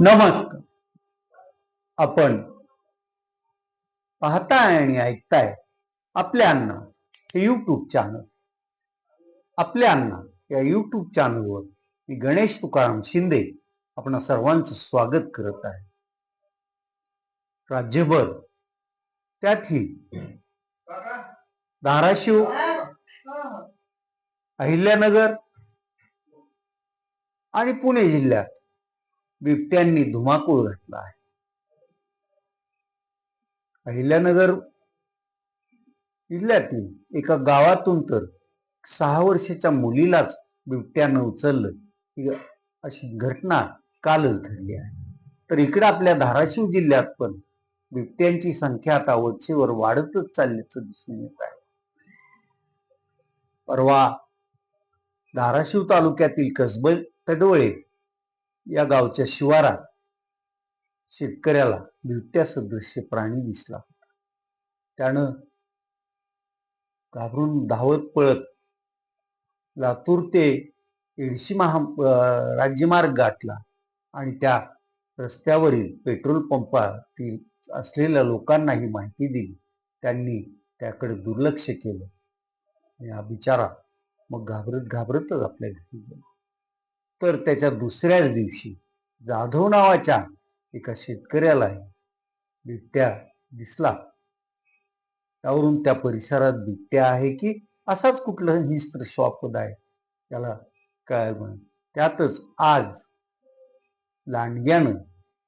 नमस्कार. आपण पाहताय आणि ऐकताय आपल्या अण्णा हे युट्यूब चॅनल आपल्या अण्णा या युट्यूब चॅनलवर मी गणेश तुकाराम शिंदे आपण सर्वांचं स्वागत करत आहे. राज्यभर. त्यातही धाराशिव अहिल्यानगर आणि पुणे जिल्ह्यात. बिबट्यांनी धुमाकूळ घातला आहे. अहिल्यानगर जिल्ह्यातील एका गावातून तर सहा वर्षाच्या मुलीलाच बिबट्यानं उचललं. अशी घटना कालच घडली आहे. तर इकडे आपल्या धाराशिव जिल्ह्यात पण बिबट्यांची संख्या आता वरचेवर वाढतच चालल्याचं दिसून येत आहे. परवा धाराशिव तालुक्यातील कसबे तडवळे या गावच्या शिवारात शेतकऱ्याला बिबट्या सदृश्य प्राणी दिसला त्यानं घाबरून धावत पळत लातूर ते एडशी महा राज्यमार्ग गाठला आणि त्या रस्त्यावरील पेट्रोल पंपातील असलेल्या लोकांना ही माहिती दिली. त्यांनी त्याकडे दुर्लक्ष केलं. आणि हा बिचारा मग घाबरत घाबरतच आपल्या घरी गेला. तर त्याच्या दुसऱ्याच दिवशी जाधव नावाच्या एका शेतकऱ्यालाही बिबट्या दिसला. त्यावरून त्या परिसरात बिबट्या आहे की असाच कुठला हिस्त्र श्वापद आहे त्याला काय म्हण त्यातच आज लांडग्यानं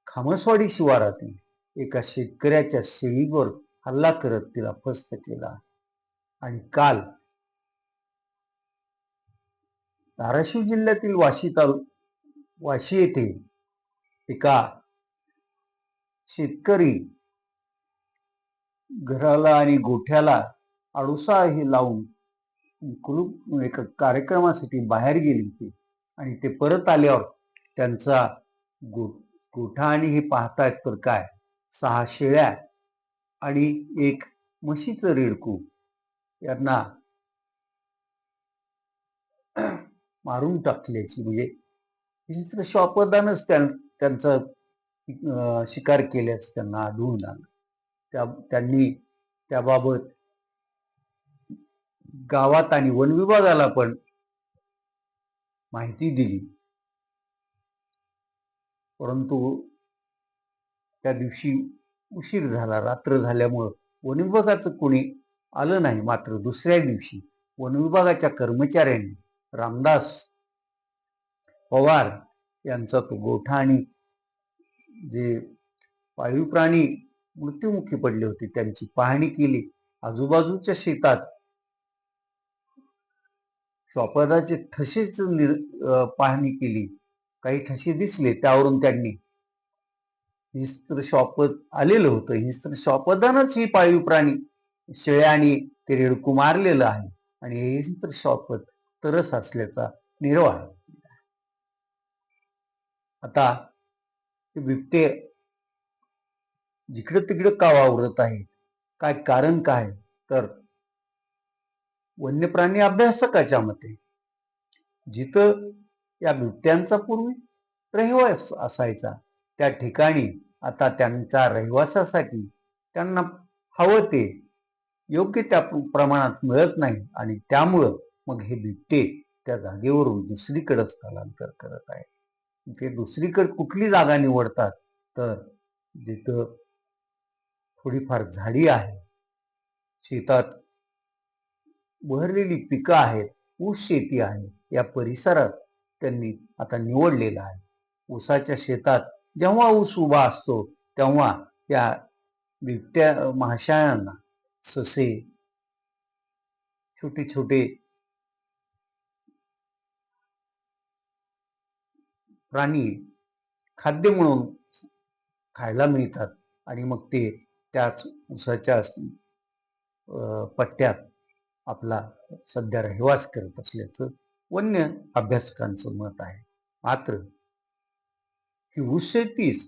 खामसवाडी शिवारातील एका शेतकऱ्याच्या शेळीवर हल्ला करत तिला फस्त केला. आणि काल धाराशिव जिल्ह्यातील वाशी तालु वाशी येथे एका शेतकरी घराला आणि गोठ्याला आडुसा हे लावून कुलूप एका कार्यक्रमासाठी बाहेर गेले होते. आणि ते परत आल्यावर त्यांचा गो गोठा आणि हे पाहतायत तर काय? सहा शेळ्या आणि एक म्हशीचं रेडकू. यांना मारून टाकल्याची. म्हणजे विचित्र अपदानच त्यांचा शिकार केल्याच त्यांना आढळून आलं. त्या त्यांनी त्याबाबत गावात आणि वन विभागाला पण माहिती दिली. परंतु त्या दिवशी उशीर झाला रात्र झाल्यामुळं वन विभागाचं कोणी आलं नाही मात्र दुसऱ्या दिवशी वन विभागाच्या कर्मचाऱ्यांनी रामदास पवार यांचा तो गोठा आणि जे पाळीव प्राणी मृत्युमुखी पडले होते त्यांची पाहणी केली. आजूबाजूच्या शेतात श्वापदाचे ठसेच निर पाहणी केली. काही ठसे दिसले त्यावरून त्यांनी हिस्त्र श्वापद आलेलं होतं. हिस्त्र श्वापदानच ही पाळीव प्राणी शेळ्या आणि ते रेडकू मारलेलं आहे. आणि हे हिस्त्र श्वापद तरस असल्याचा निर्वाह आहे. आता बिबटे जिकडं तिकडं का वावरत आहे काय कारण काय? तर वन्य प्राणी अभ्यासकाच्या मते जिथं या बिबट्यांचा पूर्वी रहिवास असायचा त्या ठिकाणी आता त्यांच्या रहिवासासाठी त्यांना हवं ते योग्य त्या प्रमाणात मिळत नाही आणि त्यामुळं मग हे बिबटे त्या जागेवरून दुसरीकडे स्थलांतर करत आहे ते दुसरीकडे कुठली जागा निवडतात तर जिथं थोडीफार झाडी आहे शेतात बहरलेली पिकं आहेत ऊस शेती आहे या परिसरात त्यांनी आता निवडलेला आहे. ऊसाच्या शेतात जेव्हा ऊस उभा असतो तेव्हा या बिबट्या महाशयांना ससे छोटे छोटे प्राणी खाद्य म्हणून खायला मिळतात आणि मग ते त्याच उसाच्या अं, पट्ट्यात आपला सध्या रहिवास करत असल्याचं वन्य अभ्यासकांचं मत आहे. मात्र ही ऊस शेतीच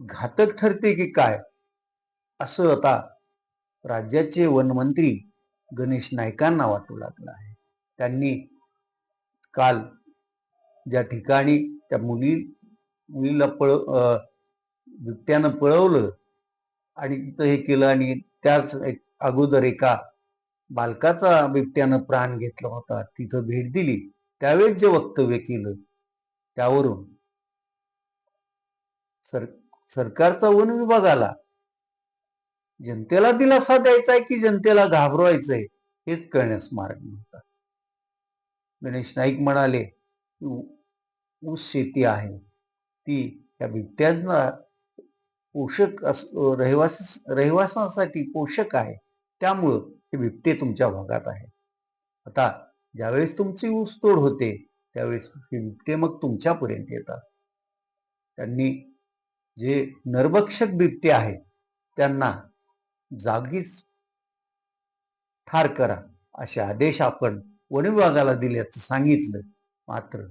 घातक ठरते की काय? असं आता राज्याचे वनमंत्री गणेश नायकांना वाटू लागलं आहे. त्यांनी काल ज्या ठिकाणी त्या मुली मुलीला पळ अं, बिबट्यानं पळवलं आणि तिथं हे केलं आणि त्याच एक अगोदर एका बालकाचा बिबट्यानं प्राण घेतला होता. तिथं भेट दिली. त्यावेळेस जे वक्तव्य केलं त्यावरून सर सरकारचा वन विभागाला जनतेला दिलासा द्यायचा आहे की जनतेला घाबरवायचंय हेच कळण्यास मार्ग नव्हता. गणेश नाईक म्हणाले ऊस शेती आहे ती या बिबट्यांना पोषक अस रहिवास रहिवासासाठी पोषक आहे त्यामुळं हे बिबटे तुमच्या भागात आहे. आता ज्यावेळेस तुमची ऊसतोड होते त्यावेळेस हे बिबटे मग तुमच्यापर्यंत येतात. त्यांनी जे नरभक्षक बिबटे आहेत त्यांना जागीच ठार करा असे आदेश आपण वन विभागाला दिल्याचं सांगितलं मात्र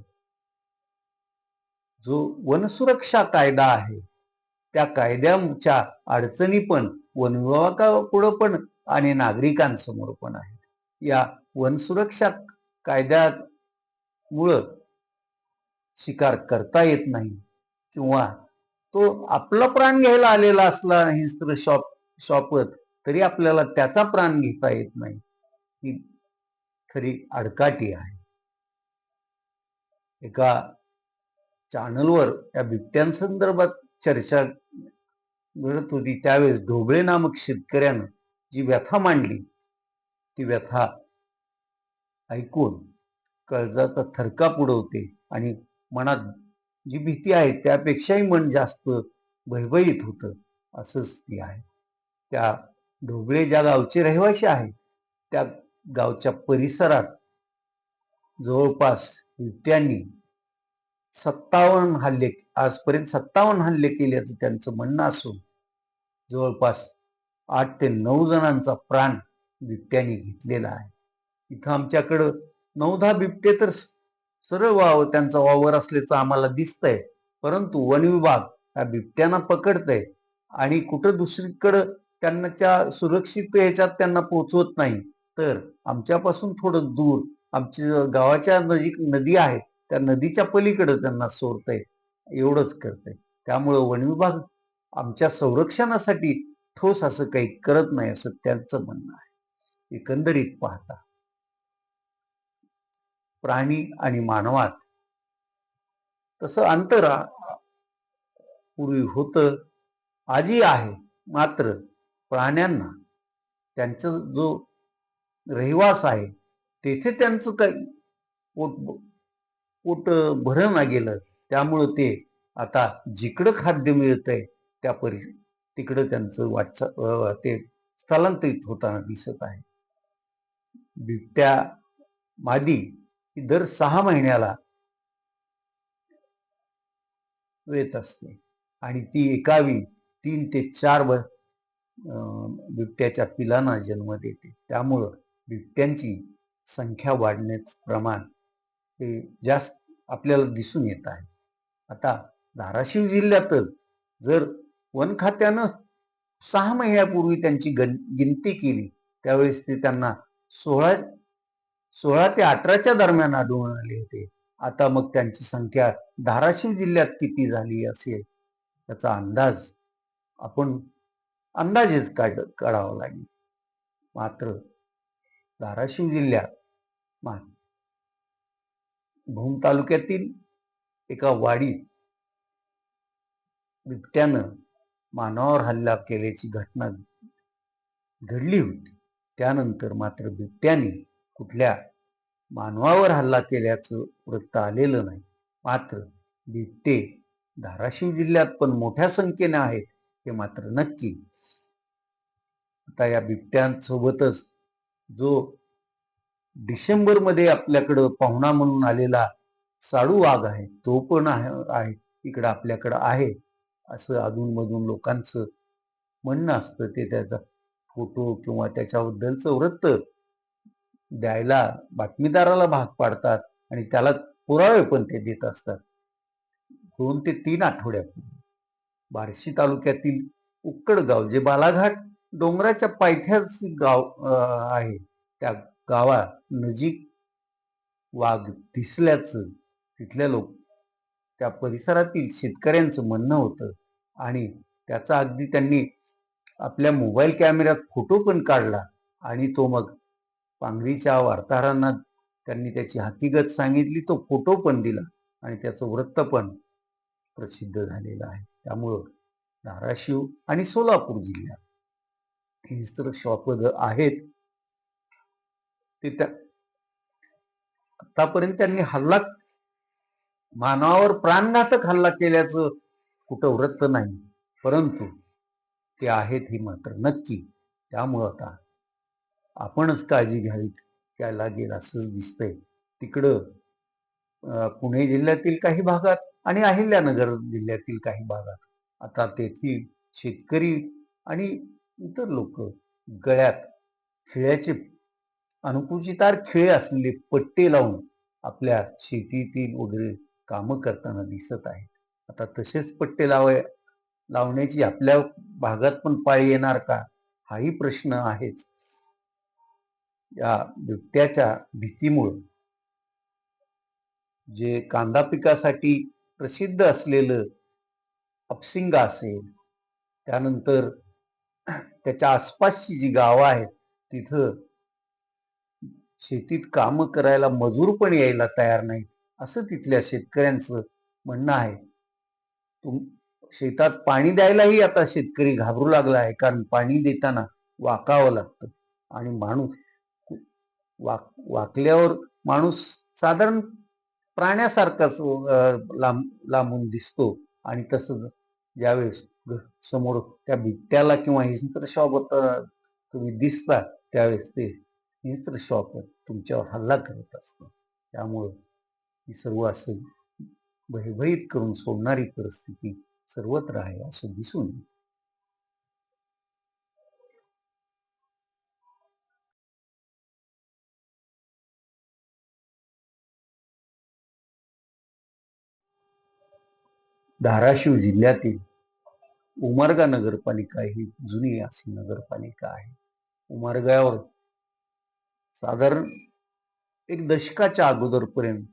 जो वनसुरक्षा कायदा आहे त्या कायद्याच्या अडचणी पण वन विभागापुढं पण आणि नागरिकांसमोर पण आहेत. या वनसुरक्षा कायद्यामुळं शिकार करता येत नाही किंवा तो आपला प्राण घ्यायला आलेला असला हिंस्त्र शॉप शॉपत तरी आपल्याला त्याचा प्राण घेता येत नाही. ही खरी अडकाटी आहे. एका चॅनलवर या बिबट्यांसंदर्भात चर्चा घडत होती. त्यावेळेस ढोबळे नामक शेतकऱ्यानं जी व्यथा मांडली ती व्यथा ऐकून कळजाचा थरकाप उडवते आणि मनात जी भीती आहे त्यापेक्षाही मन जास्त भयभीत होतं असंच ती आहे. त्या ढोबळे ज्या गावचे रहिवासी आहेत त्या गावच्या परिसरात जवळपास बिबट्यांनी सत्तावन्न हल्ले आजपर्यंत सत्तावन्न हल्ले केल्याचं त्यांचं म्हणणं असून जवळपास आठ ते नऊ जणांचा प्राण बिबट्याने घेतलेला आहे. इथं आमच्याकडं नऊ दहा बिबटे तर सरळ वाव त्यांचा वावर असल्याचं आम्हाला दिसतंय. परंतु वन विभाग त्या बिबट्यांना पकडतंय आणि कुठं दुसरीकडं त्यांच्या सुरक्षित ह्याच्यात त्यांना पोचवत नाही. तर आमच्यापासून थोडं दूर आमच्या गावाच्या नजीक नदी आहे. त्या नदीच्या पलीकडे त्यांना सोडतंय एवढंच करतंय त्यामुळं वन विभाग आमच्या संरक्षणासाठी ठोस असं काही करत नाही असं त्यांचं म्हणणं आहे. एकंदरीत पाहता. प्राणी आणि मानवात तसं अंतर पूर्वी होतं आजही आहे. मात्र प्राण्यांना त्यांचा जो रहिवास आहे तेथे त्यांचं काही पोट पोट भरणा गेलं त्यामुळं ते आता जिकडं खाद्य मिळतंय त्या परि तिकडं त्यांचं वाटचा ते स्थलांतरित होताना दिसत आहे. बिबट्या मादी ही दर सहा महिन्याला येत असते. आणि ती एकावी तीन ते चार ब- अं, बिबट्याच्या पिलांना जन्म देते. त्यामुळं बिबट्यांची संख्या वाढण्याचं प्रमाण हे जास्त आपल्याला दिसून येत आहे. आता धाराशिव जिल्ह्यातच जर वन खात्यानं सहा महिन्यापूर्वी त्यांची गन गिनती केली त्यावेळेस ते त्यांना सोळा सोळा ते अठराच्या दरम्यान आढळून आले होते. आता मग त्यांची संख्या धाराशिव जिल्ह्यात किती झाली असेल त्याचा अंदाज आपण अंदाजेच काढ काढावा लागेल. मात्र धाराशिव जिल्ह्यात मा- भूम तालुक्यातील एका वाडीत बिबट्यानं मानवावर हल्ला केल्याची घटना घडली होती. त्यानंतर मात्र बिबट्याने कुठल्या मानवावर हल्ला केल्याचं वृत्त आलेलं नाही. मात्र बिबटे धाराशिव जिल्ह्यात पण मोठ्या संख्येने आहेत हे मात्र नक्की. आता या बिबट्यांसोबतच जो डिसेंबरमध्ये आपल्याकडं पाहुणा म्हणून आलेला साडू वाघ आहे तो पण आहे इकडं आपल्याकडं आहे असं अधूनमधून लोकांचं म्हणणं असतं. ते त्याचा फोटो किंवा त्याच्याबद्दलचं वृत्त द्यायला बातमीदाराला भाग पाडतात आणि त्याला पुरावे पण ते देत असतात. दोन ते तीन आठवड्यापूर्वी बार्शी तालुक्यातील उक्कड गाव जे बालाघाट डोंगराच्या पायथ्याच गाव आहे त्या गावात नजीक वाघ दिसल्याचं तिथल्या लोक त्या परिसरातील शेतकऱ्यांचं म्हणणं होतं आणि त्याचा अगदी त्यांनी आपल्या मोबाईल कॅमेऱ्यात फोटो पण काढला आणि तो मग पांगरीच्या वार्ताहरांना त्यांनी त्याची हकीकत सांगितली तो फोटो पण दिला आणि त्याचं वृत्त पण प्रसिद्ध झालेलं आहे. त्यामुळं धाराशिव आणि सोलापूर जिल्ह्यात ही तर शॉपद आहेत ते त्या आतापर्यंत त्यांनी हल्ला मानवावर प्राणघातक हल्ला केल्याचं कुठं वृत्त नाही. परंतु ते आहेत हे मात्र नक्की. त्यामुळं आता आपणच काळजी घ्यावी त्या लागेल असंच दिसतंय. तिकडं पुणे जिल्ह्यातील काही भागात आणि अहिल्यानगर जिल्ह्यातील काही भागात आता तेथील शेतकरी आणि इतर लोक गळ्यात खिळ्याचे अनुकुचितार खिळे असलेले पट्टे लावून आपल्या शेतीतील वगैरे कामं करताना दिसत आहेत. आता तसेच पट्टे लावाय लावण्याची आपल्या भागात पण पाळी येणार का? हाही प्रश्न आहेच. या बिबट्याच्या भीतीमुळं जे कांदा पिकासाठी प्रसिद्ध असलेलं अपसिंगा असेल त्यानंतर त्याच्या आसपासची जी गावं आहेत तिथं शेतीत काम करायला मजूर पण यायला तयार नाही असं तिथल्या शेतकऱ्यांचं म्हणणं आहे. तुम शेतात पाणी द्यायलाही आता शेतकरी घाबरू लागला आहे कारण पाणी देताना वाकावं लागतं. आणि माणूस वाक वाकल्यावर माणूस साधारण प्राण्यासारखाच लांब लांबून दिसतो. आणि तसंच ज्यावेळेस समोर त्या बिबट्याला किंवा हिंस्र तुम्ही दिसता त्यावेळेस ते इतर शॉप तुमच्यावर हल्ला करत असत त्यामुळं ही सर्व असं भयभीत करून सोडणारी परिस्थिती सर्वत्र आहे असं दिसून धाराशिव जिल्ह्यातील उमरगा नगरपालिका ही जुनी अशी नगरपालिका आहे. उमरगावर साधारण एक दशकाच्या अगोदरपर्यंत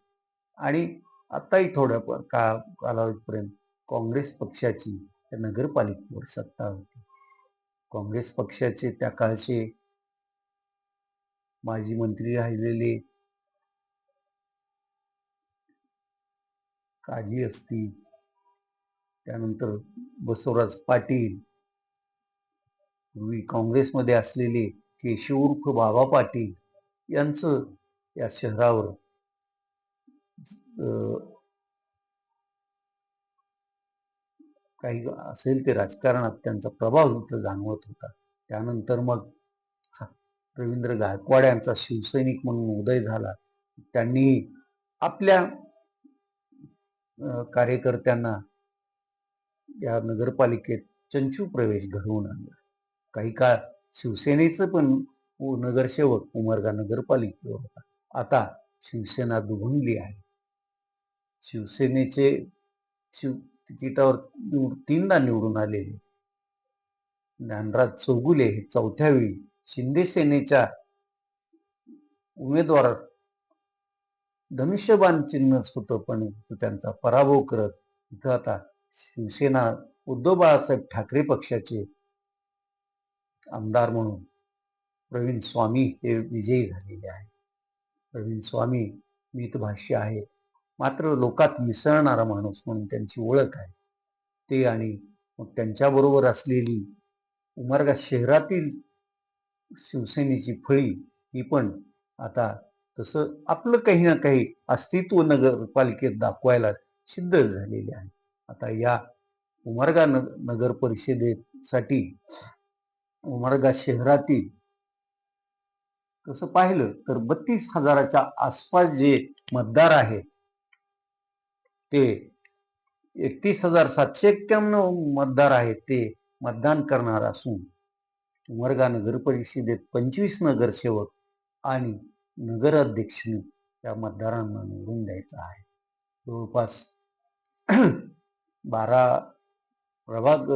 आणि आताही थोड्या का कालावधीपर्यंत काँग्रेस पक्षाची त्या नगरपालिकेवर सत्ता होती. काँग्रेस पक्षाचे त्या काळचे माजी मंत्री राहिलेले काजी असतील त्यानंतर बसवराज पाटील पूर्वी काँग्रेसमध्ये असलेले केशव उर्फ बाबा पाटील यांचं या शहरावर अं, काही असेल ते राजकारणात त्यांचा प्रभाव इथं जाणवत होता. त्यानंतर मग रवींद्र गायकवाड यांचा शिवसैनिक म्हणून उदय झाला. त्यांनी आपल्या कार्यकर्त्यांना या नगरपालिकेत चंचू प्रवेश घडवून आणला. काही काळ शिवसेनेचं पण नगरसेवक उमरगा नगरपालिकेवर होता. आता शिवसेना दुभंगली आहे. शिवसेनेचे शिव तिकिटावर तीनदा निवडून आलेले. ज्ञानराज चौगुले हे चौथ्या वेळी शिंदे सेनेच्या उमेदवार धनुष्यबाण चिन्हच होतं पण त्यांचा पराभव करत इथं आता शिवसेना उद्धव बाळासाहेब ठाकरे पक्षाचे आमदार म्हणून प्रवीण स्वामी हे विजयी झालेले आहे प्रवीण स्वामी मितभाष्य आहे मात्र लोकात मिसळणारा माणूस म्हणून त्यांची ओळख आहे. ते आणि मग त्यांच्याबरोबर असलेली उमरगा शहरातील शिवसेनेची फळी ही पण आता तसं आपलं काही ना काही अस्तित्व नगरपालिकेत दाखवायला सिद्ध झालेले आहे. आता या उमरगा नग नगर परिषदेसाठी उमरगा शहरातील तसं पाहिलं तर बत्तीस हजाराच्या आसपास जे मतदार आहेत ते एकतीस हजार सातशे एक्क्याण्णव मतदार आहेत ते मतदान करणार असून उमरगा नगर परिषदेत पंचवीस नगरसेवक आणि नगराध्यक्ष या मतदारांना निवडून द्यायचं आहे. जवळपास बारा प्रभाग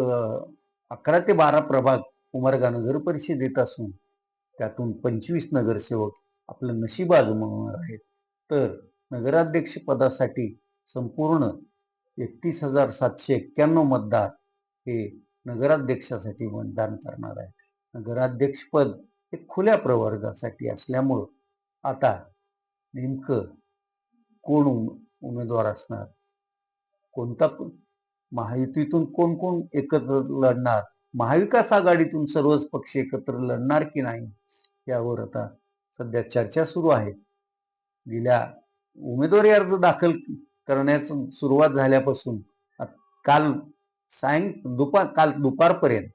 अकरा ते बारा प्रभाग उमरगा नगर परिषदेत असून त्यातून पंचवीस नगरसेवक आपलं नशीब आजमावणार आहेत. तर नगराध्यक्ष पदासाठी संपूर्ण एकतीस हजार सातशे एक्क्याण्णव मतदार हे नगराध्यक्षासाठी मतदान करणार आहेत. नगराध्यक्षपद हे खुल्या प्रवर्गासाठी असल्यामुळं आता नेमकं कोण उम- उमेदवार असणार? कोणता महायुतीतून कोण कोण एकत्र लढणार? महाविकास आघाडीतून सर्वच पक्ष एकत्र लढणार की नाही? यावर आता सध्या चर्चा सुरू आहे. गेल्या उमेदवारी अर्ज दाखल करण्याची सुरुवात झाल्यापासून काल सायं दुपार काल दुपारपर्यंत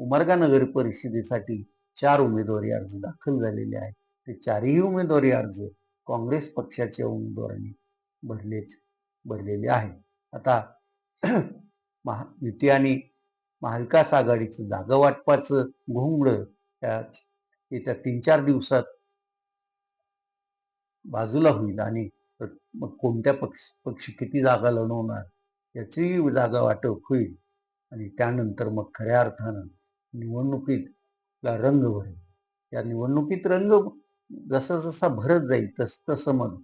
उमरगा नगर परिषदेसाठी चार उमेदवारी अर्ज दाखल झालेले आहेत. ते चारही उमेदवारी अर्ज काँग्रेस पक्षाच्या उमेदवारांनी भरलेच भरलेले आहे आता महा युती आणि महाविकास आघाडीचं जागा वाटपाचं घोंगडं त्या येत्या तीन चार दिवसात बाजूला होईल आणि मग कोणत्या पक्ष पक्ष किती जागा लढवणार याची जागा वाटप होईल आणि त्यानंतर मग खऱ्या अर्थानं निवडणुकीतला रंग भरेल. या निवडणुकीत रंग जसा जसा भरत जाईल तस तसं मग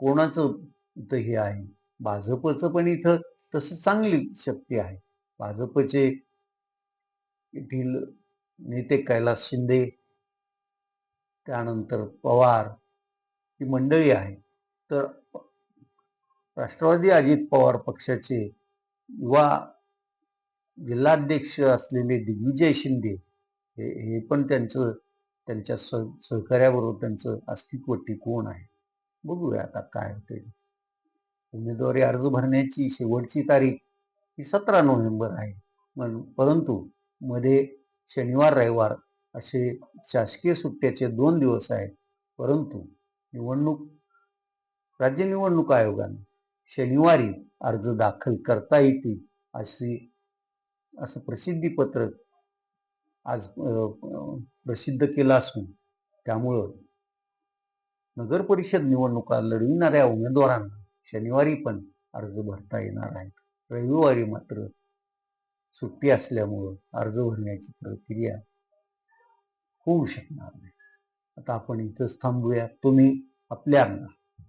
कोणाचं इथं हे आहे? भाजपचं पण इथं तसं चांगली शक्ती आहे. भाजपचे येथील नेते कैलास शिंदे त्यानंतर पवार ही मंडळी आहे. तर राष्ट्रवादी अजित पवार पक्षाचे युवा जिल्हाध्यक्ष असलेले दिग्विजय शिंदे हे हे पण त्यांचं त्यांच्या सह सहकार्याबरोबर त्यांचं अस्तित्व टिकवून आहे. बघूया आता काय होते उमेदवारी अर्ज भरण्याची शेवटची तारीख ही सतरा नोव्हेंबर आहे. पण परंतु मध्ये शनिवार रविवार असे शासकीय सुट्ट्याचे दोन दिवस आहेत. परंतु निवडणूक राज्य निवडणूक आयोगाने शनिवारी अर्ज दाखल करता येतील अशी असं प्रसिद्धीपत्रक आज प्रसिद्ध केलं असून त्यामुळं नगर परिषद निवडणुका लढविणाऱ्या उमेदवारांना शनिवारी पण अर्ज भरता येणार आहेत. रविवारी मात्र सुट्टी असल्यामुळं अर्ज भरण्याची प्रक्रिया होऊ शकणार नाही. आता आपण इथंच थांबूया तुम्ही आपल्या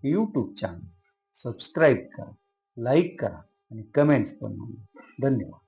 यूट्यूब चॅनल सबस्क्राईब करा लाईक करा आणि कमेंट्स पण धन्यवाद.